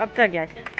अब तो तक गया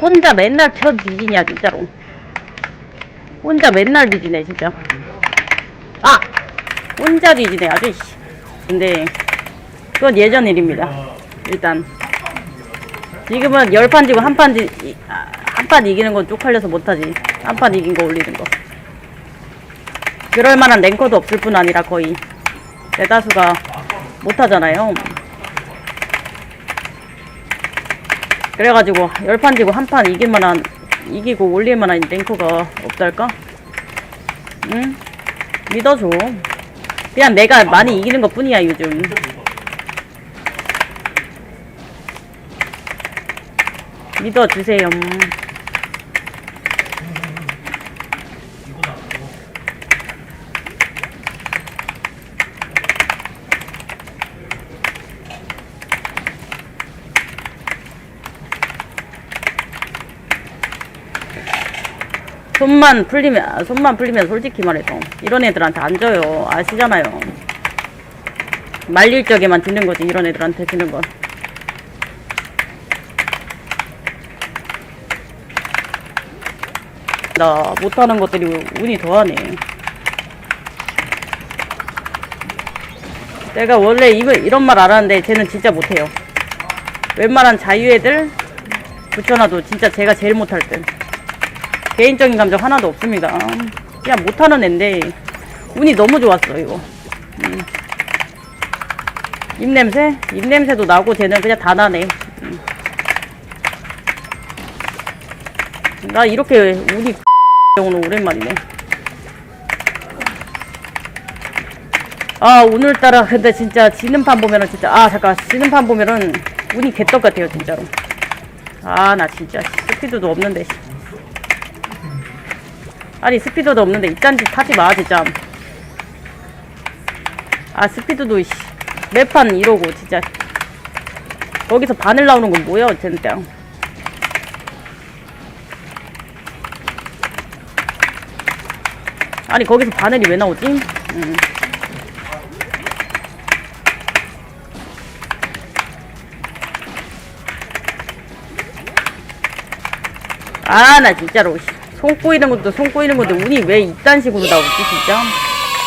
혼자 맨날 펴 뒤지냐 진짜로. 혼자 맨날 뒤지네 진짜. 아, 혼자 뒤지네 아주. 씨. 근데 그건 예전 일입니다. 일단 지금은 열 판 지고 한판 지, 한판 이기는 건 쪽팔려서 못하지. 한 판 이긴 거 올리는 거. 그럴 만한 랭커도 없을 뿐 아니라 거의 대다수가 못하잖아요. 그래가지고 열판 지고 한 판 이길 만한 이기고 올릴 만한 랭커가 없달까? 응? 믿어줘. 그냥 내가 많이 이기는 것 뿐이야 요즘. 믿어주세요. 손만 풀리면 아, 손만 풀리면 솔직히 말해서. 이런 애들한테 안 져요. 아시잖아요. 말릴 적에만 지는 거지 이런 애들한테 지는 건 나 못하는 것들이 운이 더하네. 내가 원래 이거 이런 말 알았는데 쟤는 진짜 못해요. 웬만한 자유애들 붙여놔도 진짜 제가 제일 못할 듯 개인적인 감정 하나도 없습니다. 그냥 못하는 앤데 운이 너무 좋았어 이거. 음. 입냄새? 입냄새도 나고 쟤는 그냥 다 나네. 음. 나 이렇게 운이 오늘 오랜만이네. 아 오늘따라 근데 진짜 지는 판 보면은 진짜 아 잠깐 지는 판 보면은 운이 개떡 같아요 진짜로. 아 나 진짜 스피드도 없는데. 씨. 아니 스피드도 없는데 이딴 짓 하지 마 진짜 아 스피드도 씨 매판 이러고 진짜 거기서 바늘 나오는 건 뭐야 진짜 아니 거기서 바늘이 왜 나오지? 음. 아나 진짜로 씨. 손 꼬이는 것도 손 꼬이는 건데 운이 왜 이딴 식으로 나오지 진짜